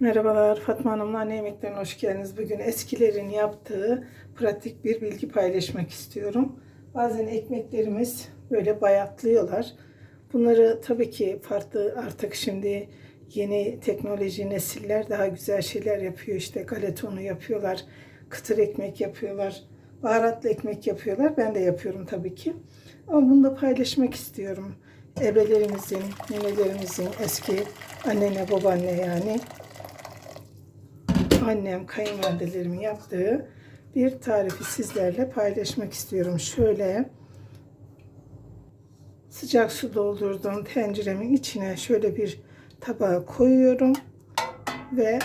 Merhabalar Fatma Hanım'la Anne Yemeklerine hoş geldiniz. Bugün eskilerin yaptığı pratik bir bilgi paylaşmak istiyorum. Bazen ekmeklerimiz böyle bayatlıyorlar. Bunları tabii ki farklı artık şimdi yeni teknoloji nesiller daha güzel şeyler yapıyor. İşte galetonu yapıyorlar, kıtır ekmek yapıyorlar, baharatlı ekmek yapıyorlar. Ben de yapıyorum tabii ki. Ama bunu da paylaşmak istiyorum. Ebelerimizin, nenelerimizin, eski annene, babaanne yani annem, kayınvalidelerimin yaptığı bir tarifi sizlerle paylaşmak istiyorum. Şöyle sıcak su doldurduğum tenceremin içine şöyle bir tabağa koyuyorum ve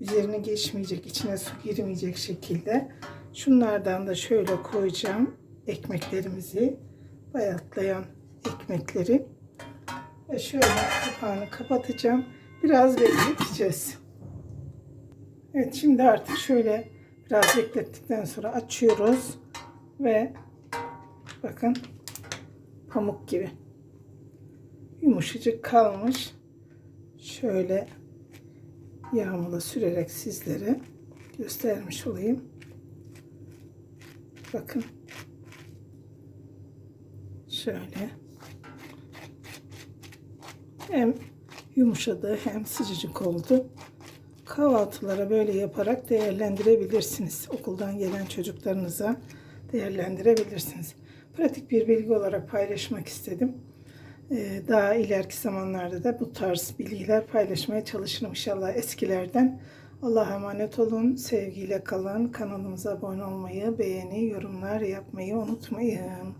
üzerine geçmeyecek, içine su girmeyecek şekilde şunlardan da şöyle koyacağım ekmeklerimizi, bayatlayan ekmekleri ve şöyle kapağını kapatacağım. Biraz bekleteceğiz. Evet şimdi artık şöyle biraz beklettikten sonra açıyoruz ve bakın pamuk gibi yumuşacık kalmış. Şöyle yağmurla sürerek sizlere göstermiş olayım. Bakın. Şöyle. Hem yumuşadı hem sıcacık oldu kahvaltılara böyle yaparak değerlendirebilirsiniz. Okuldan gelen çocuklarınıza değerlendirebilirsiniz. Pratik bir bilgi olarak paylaşmak istedim. Ee, Daha ileriki zamanlarda da bu tarz bilgiler paylaşmaya çalışırım inşallah eskilerden. Allah'a emanet olun, sevgiyle kalın. Kanalımıza abone olmayı, beğeni, yorumlar yapmayı unutmayın.